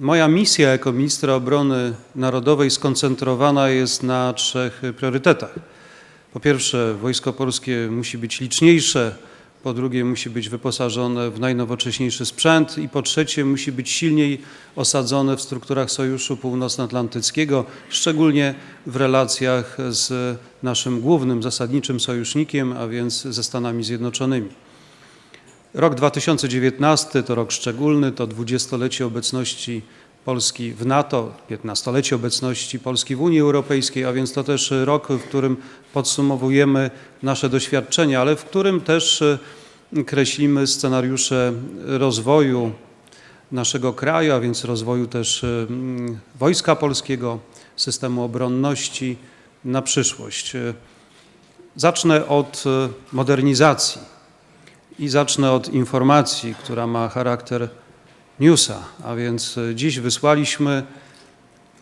Moja misja jako ministra obrony narodowej skoncentrowana jest na trzech priorytetach. Po pierwsze, Wojsko Polskie musi być liczniejsze, po drugie, musi być wyposażone w najnowocześniejszy sprzęt i po trzecie, musi być silniej osadzone w strukturach Sojuszu Północnoatlantyckiego, szczególnie w relacjach z naszym głównym, zasadniczym sojusznikiem, a więc ze Stanami Zjednoczonymi. Rok 2019 to rok szczególny, to dwudziestolecie obecności Polski w NATO, 15-lecie obecności Polski w Unii Europejskiej, a więc to też rok, w którym podsumowujemy nasze doświadczenia, ale w którym też e, kreślimy scenariusze rozwoju naszego kraju, a więc rozwoju też e, mm, Wojska Polskiego, systemu obronności na przyszłość. E, Zacznę od modernizacji i zacznę od informacji, która ma charakter newsa, a więc e, dziś wysłaliśmy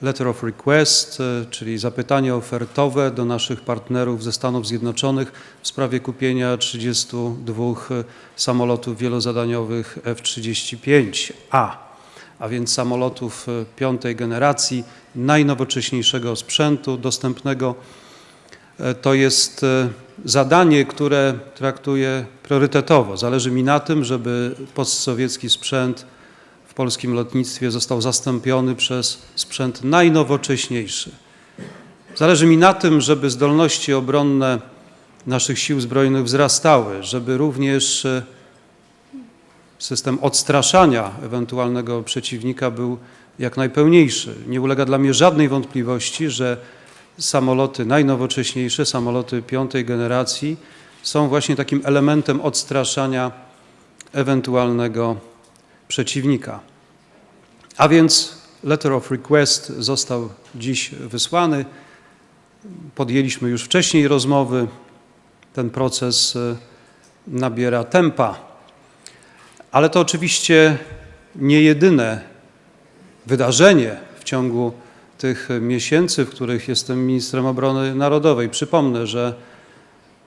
letter of request, e, czyli zapytanie ofertowe do naszych partnerów ze Stanów Zjednoczonych w sprawie kupienia 32 samolotów wielozadaniowych F-35A, a więc samolotów e, piątej generacji, najnowocześniejszego sprzętu dostępnego. E, To jest e, zadanie, które traktuję priorytetowo. Zależy mi na tym, żeby postsowiecki sprzęt w polskim lotnictwie został zastąpiony przez sprzęt najnowocześniejszy. Zależy mi na tym, żeby zdolności obronne naszych sił zbrojnych wzrastały, żeby również e, system odstraszania ewentualnego przeciwnika był jak najpełniejszy. Nie ulega dla mnie żadnej wątpliwości, że samoloty najnowocześniejsze, samoloty piątej generacji są właśnie takim elementem odstraszania ewentualnego przeciwnika. A więc letter of request został dziś wysłany. Podjęliśmy już wcześniej rozmowy. Ten proces e, nabiera tempa. Ale to oczywiście nie jedyne wydarzenie w ciągu tych miesięcy, w których jestem ministrem obrony narodowej. Przypomnę, że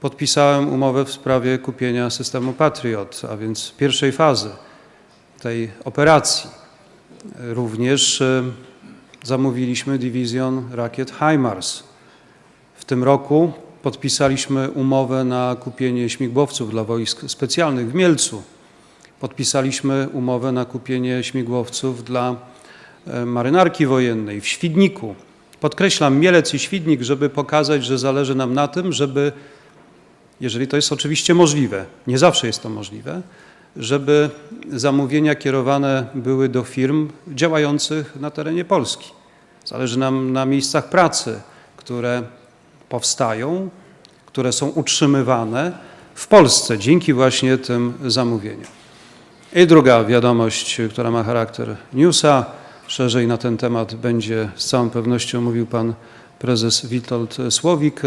podpisałem umowę w sprawie kupienia systemu Patriot, a więc pierwszej fazy tej operacji. Również e, zamówiliśmy dywizjon rakiet HIMARS. W tym roku podpisaliśmy umowę na kupienie śmigłowców dla wojsk specjalnych w Mielcu. Podpisaliśmy umowę na kupienie śmigłowców dla marynarki wojennej w Świdniku. Podkreślam Mielec i Świdnik, żeby pokazać, że zależy nam na tym, żeby, jeżeli to jest oczywiście możliwe, nie zawsze jest to możliwe, żeby zamówienia kierowane były do firm działających na terenie Polski. Zależy nam na miejscach pracy, które powstają, które są utrzymywane w Polsce dzięki właśnie tym zamówieniom. I druga wiadomość, która ma charakter newsa, szerzej na ten temat będzie z całą pewnością mówił pan prezes Witold Słowik.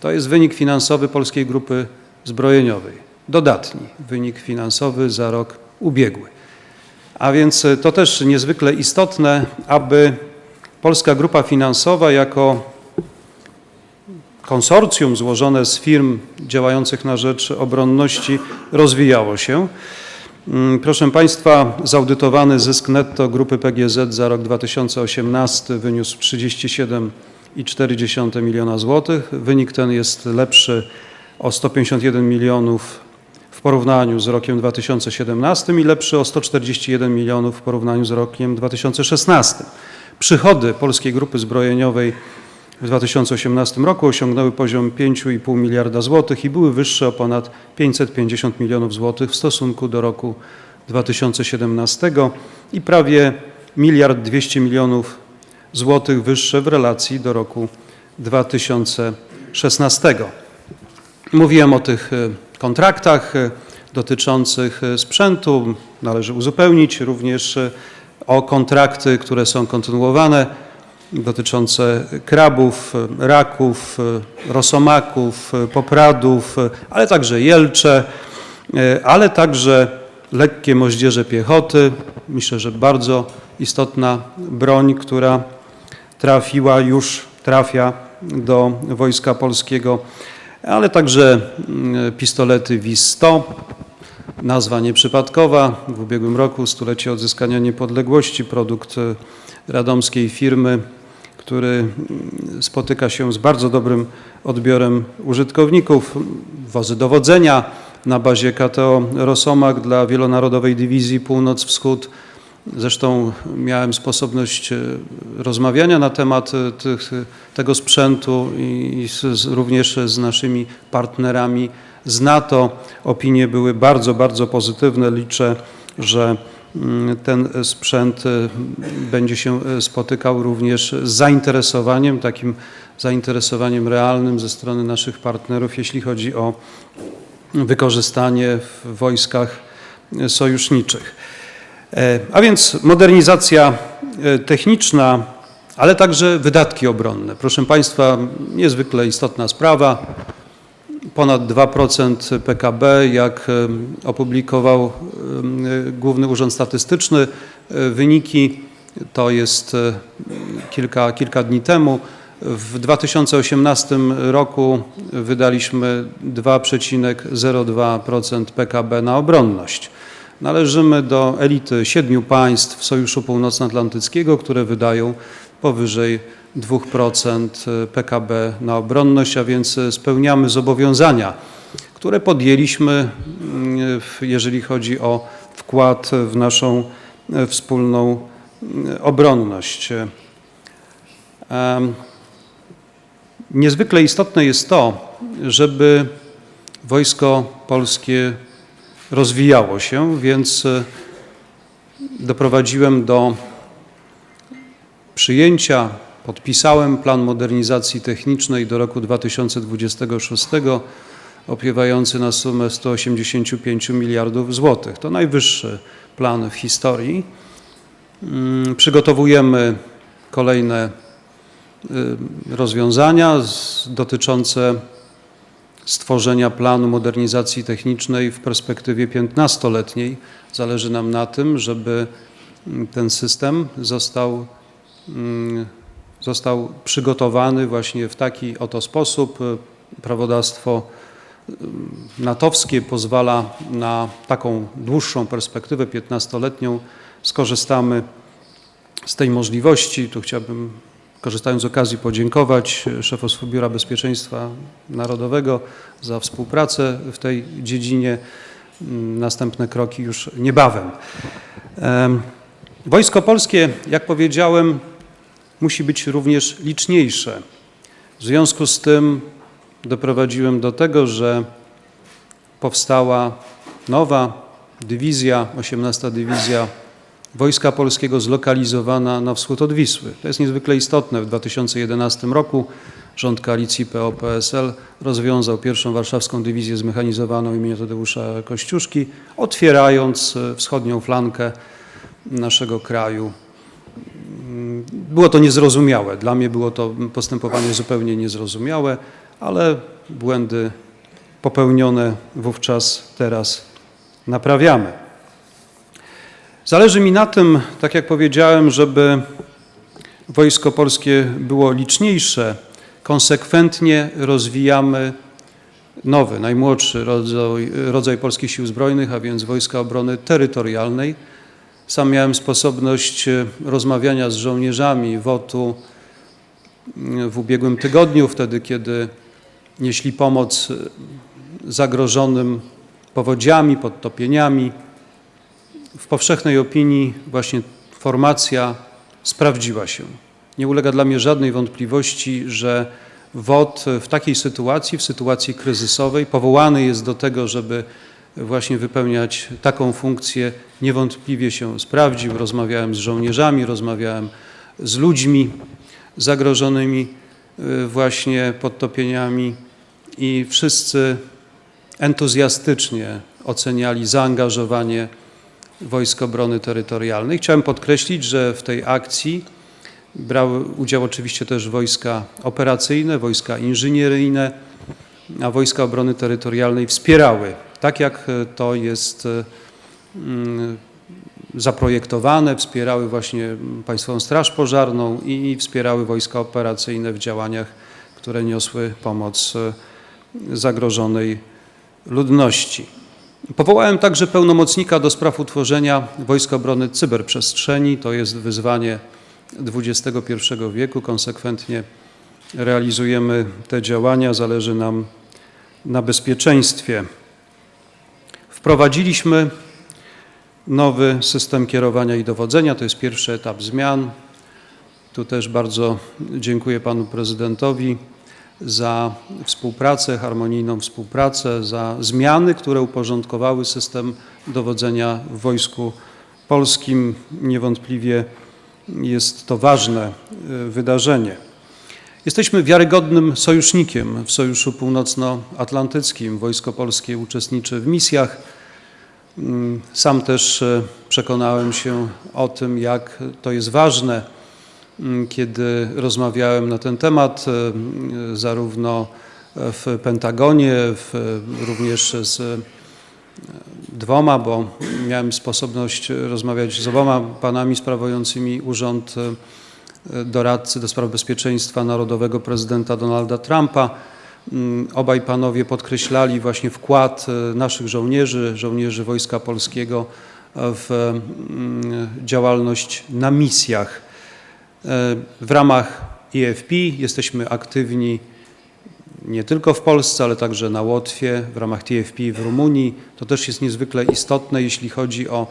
To jest wynik finansowy Polskiej Grupy Zbrojeniowej. Dodatni wynik finansowy za rok ubiegły. A więc to też niezwykle istotne, aby Polska Grupa Finansowa jako konsorcjum złożone z firm działających na rzecz obronności rozwijało się. Mm, Proszę Państwa, zaudytowany zysk netto grupy PGZ za rok 2018 wyniósł 37,4 miliona złotych. Wynik ten jest lepszy o 151 milionów w porównaniu z rokiem 2017 i lepszy o 141 milionów w porównaniu z rokiem 2016. Przychody Polskiej Grupy Zbrojeniowej w 2018 roku osiągnęły poziom 5,5 miliarda złotych i były wyższe o ponad 550 milionów złotych w stosunku do roku 2017 i prawie miliard 200 milionów złotych wyższe w relacji do roku 2016. Mówiłem o tych e, kontraktach e, dotyczących e, sprzętu. Należy uzupełnić również o kontrakty, które są kontynuowane dotyczące krabów, raków, rosomaków, popradów, ale także jelcze, ale także lekkie moździerze piechoty. Myślę, że bardzo istotna broń, która trafiła już, trafia do Wojska Polskiego, ale także mm, pistolety WIS-100, nazwa nieprzypadkowa. W ubiegłym roku stulecie odzyskania niepodległości, produkt radomskiej firmy, który spotyka się z bardzo dobrym odbiorem użytkowników. Wozy dowodzenia na bazie KTO Rosomak dla wielonarodowej dywizji Północ-Wschód. Zresztą miałem sposobność e, rozmawiania na temat e, tych, tego sprzętu i z, również z naszymi partnerami z NATO. Opinie były bardzo, bardzo pozytywne. Liczę, że ten sprzęt e, będzie się e, spotykał również z zainteresowaniem, takim zainteresowaniem realnym ze strony naszych partnerów, jeśli chodzi o wykorzystanie w wojskach e, sojuszniczych. E, A więc modernizacja e, techniczna, ale także wydatki obronne. Proszę Państwa, niezwykle istotna sprawa. Ponad 2% PKB, jak opublikował Główny Urząd Statystyczny, e, wyniki to jest e, kilka, kilka dni temu. W 2018 roku wydaliśmy 2,02% PKB na obronność. Należymy do elity siedmiu państw Sojuszu Północnoatlantyckiego, które wydają powyżej 2% PKB na obronność, a więc spełniamy zobowiązania, które podjęliśmy, mm, jeżeli chodzi o wkład w naszą e, wspólną mm, obronność. Em, Niezwykle istotne jest to, żeby Wojsko Polskie rozwijało się, więc e, doprowadziłem do przyjęcia, podpisałem plan modernizacji technicznej do roku 2026, opiewający na sumę 185 miliardów złotych. To najwyższy plan w historii. Mm, Przygotowujemy kolejne y, rozwiązania dotyczące stworzenia planu modernizacji technicznej w perspektywie 15-letniej. Zależy nam na tym, żeby mm, ten system został, mm, został przygotowany właśnie w taki oto sposób. Prawodawstwo natowskie pozwala na taką dłuższą perspektywę 15-letnią. Skorzystamy z tej możliwości. Tu chciałbym, korzystając z okazji, podziękować szefostwu Biura Bezpieczeństwa Narodowego za współpracę w tej dziedzinie. Mm, Następne kroki już niebawem. Em, Wojsko Polskie, jak powiedziałem, musi być również liczniejsze. W związku z tym doprowadziłem do tego, że powstała nowa dywizja, 18 Dywizja Wojska Polskiego zlokalizowana na wschód od Wisły. To jest niezwykle istotne. W 2011 roku rząd koalicji PO-PSL rozwiązał pierwszą warszawską dywizję zmechanizowaną imienia Tadeusza Kościuszki, otwierając e, wschodnią flankę naszego kraju. Mm, Było to niezrozumiałe. Dla mnie było to postępowanie zupełnie niezrozumiałe, ale błędy popełnione wówczas teraz naprawiamy. Zależy mi na tym, tak jak powiedziałem, żeby Wojsko Polskie było liczniejsze. Konsekwentnie rozwijamy nowy, najmłodszy rodzaj, rodzaj Polskich Sił Zbrojnych, a więc Wojska Obrony Terytorialnej. Sam miałem sposobność e, rozmawiania z żołnierzami WOT-u w ubiegłym tygodniu, wtedy kiedy nieśli pomoc e, zagrożonym powodziami, podtopieniami. W powszechnej opinii właśnie formacja sprawdziła się. Nie ulega dla mnie żadnej wątpliwości, że WOT w takiej sytuacji, w sytuacji kryzysowej, powołany jest do tego, żeby właśnie wypełniać taką funkcję, niewątpliwie się sprawdził. Rozmawiałem z żołnierzami, rozmawiałem z ludźmi zagrożonymi y, właśnie podtopieniami i wszyscy entuzjastycznie oceniali zaangażowanie Wojsk Obrony Terytorialnej. Chciałem podkreślić, że w tej akcji brały udział oczywiście też wojska operacyjne, wojska inżynieryjne, a Wojska Obrony Terytorialnej wspierały, tak jak to jest mm, zaprojektowane, wspierały właśnie Państwową Straż Pożarną i wspierały wojska operacyjne w działaniach, które niosły pomoc e, zagrożonej ludności. Powołałem także pełnomocnika do spraw utworzenia Wojska Obrony Cyberprzestrzeni. To jest wyzwanie XXI wieku. Konsekwentnie realizujemy te działania. Zależy nam na bezpieczeństwie. Wprowadziliśmy nowy system kierowania i dowodzenia. To jest pierwszy etap zmian. Tu też bardzo dziękuję panu prezydentowi za współpracę, harmonijną współpracę, za zmiany, które uporządkowały system dowodzenia w Wojsku Polskim. Niewątpliwie jest to ważne y, wydarzenie. Jesteśmy wiarygodnym sojusznikiem w Sojuszu Północnoatlantyckim. Wojsko Polskie uczestniczy w misjach. Mm, Sam też e, przekonałem się o tym, jak to jest ważne, mm, kiedy rozmawiałem na ten temat, e, mm, zarówno w Pentagonie, w, również z e, dwoma, bo miałem sposobność rozmawiać z oboma panami sprawującymi urząd e, doradcy do spraw bezpieczeństwa narodowego prezydenta Donalda Trumpa. Mm, Obaj panowie podkreślali właśnie wkład e, naszych żołnierzy, żołnierzy Wojska Polskiego w mm, działalność na misjach. E, W ramach EFP jesteśmy aktywni nie tylko w Polsce, ale także na Łotwie, w ramach TFP w Rumunii. To też jest niezwykle istotne, jeśli chodzi o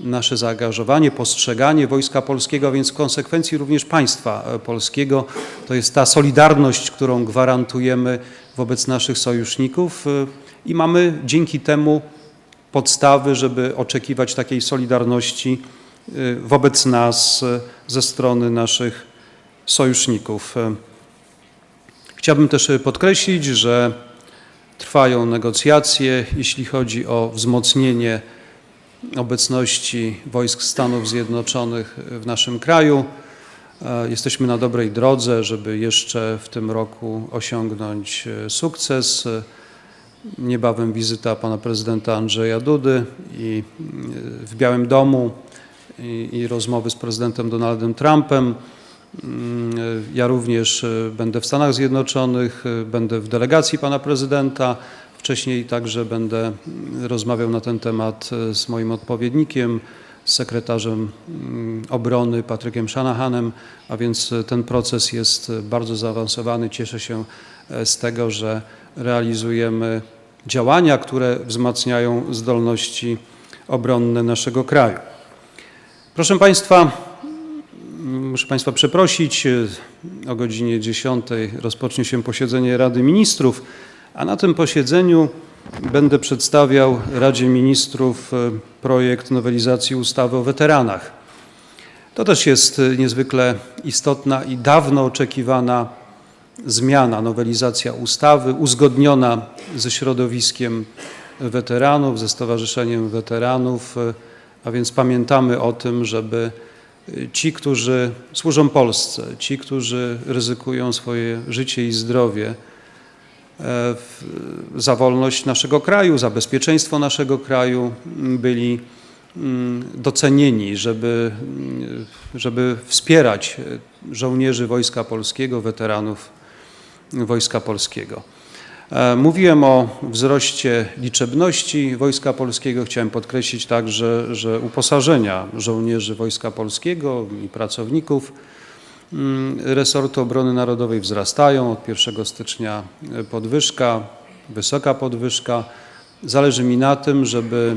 nasze zaangażowanie, postrzeganie Wojska Polskiego, a więc w konsekwencji również państwa e, polskiego. To jest ta solidarność, którą gwarantujemy wobec naszych sojuszników e, i mamy dzięki temu podstawy, żeby oczekiwać takiej solidarności e, wobec nas ze strony naszych sojuszników. Chciałbym też podkreślić, że trwają negocjacje, jeśli chodzi o wzmocnienie obecności wojsk Stanów Zjednoczonych w naszym kraju. E, Jesteśmy na dobrej drodze, żeby jeszcze w tym roku osiągnąć e, sukces. E, Niebawem wizyta pana prezydenta Andrzeja Dudy i w Białym Domu i, i rozmowy z prezydentem Donaldem Trumpem. Mm, Ja również będę w Stanach Zjednoczonych, będę w delegacji pana prezydenta. Wcześniej także będę mm, rozmawiał na ten temat e, z moim odpowiednikiem, z sekretarzem mm, obrony Patrykiem Shanahanem, a więc e, ten proces jest e, bardzo zaawansowany. Cieszę się z tego, że realizujemy działania, które wzmacniają zdolności obronne naszego kraju. Proszę Państwa, Muszę Państwa przeprosić. O godzinie 10 rozpocznie się posiedzenie Rady Ministrów, a na tym posiedzeniu będę przedstawiał Radzie Ministrów e, projekt nowelizacji ustawy o weteranach. To też jest e, niezwykle istotna i dawno oczekiwana zmiana, nowelizacja ustawy, uzgodniona ze środowiskiem weteranów, ze Stowarzyszeniem Weteranów, e, a więc pamiętamy o tym, żeby ci, którzy służą Polsce, ci, którzy ryzykują swoje życie i zdrowie za wolność naszego kraju, za bezpieczeństwo naszego kraju, byli docenieni, żeby, żeby wspierać e, żołnierzy Wojska Polskiego, weteranów Wojska Polskiego. E, Mówiłem o wzroście liczebności Wojska Polskiego. Chciałem podkreślić także, że uposażenia żołnierzy Wojska Polskiego i pracowników resortu obrony narodowej wzrastają. Od 1 stycznia e, podwyżka, wysoka podwyżka. Zależy mi na tym, żeby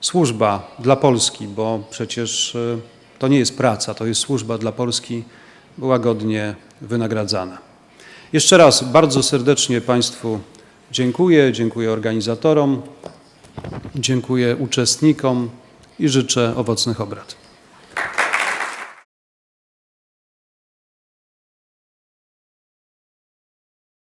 służba dla Polski, bo przecież e, to nie jest praca, to jest służba dla Polski, była godnie wynagradzana. Jeszcze raz bardzo serdecznie Państwu dziękuję, dziękuję organizatorom, dziękuję uczestnikom i życzę owocnych obrad.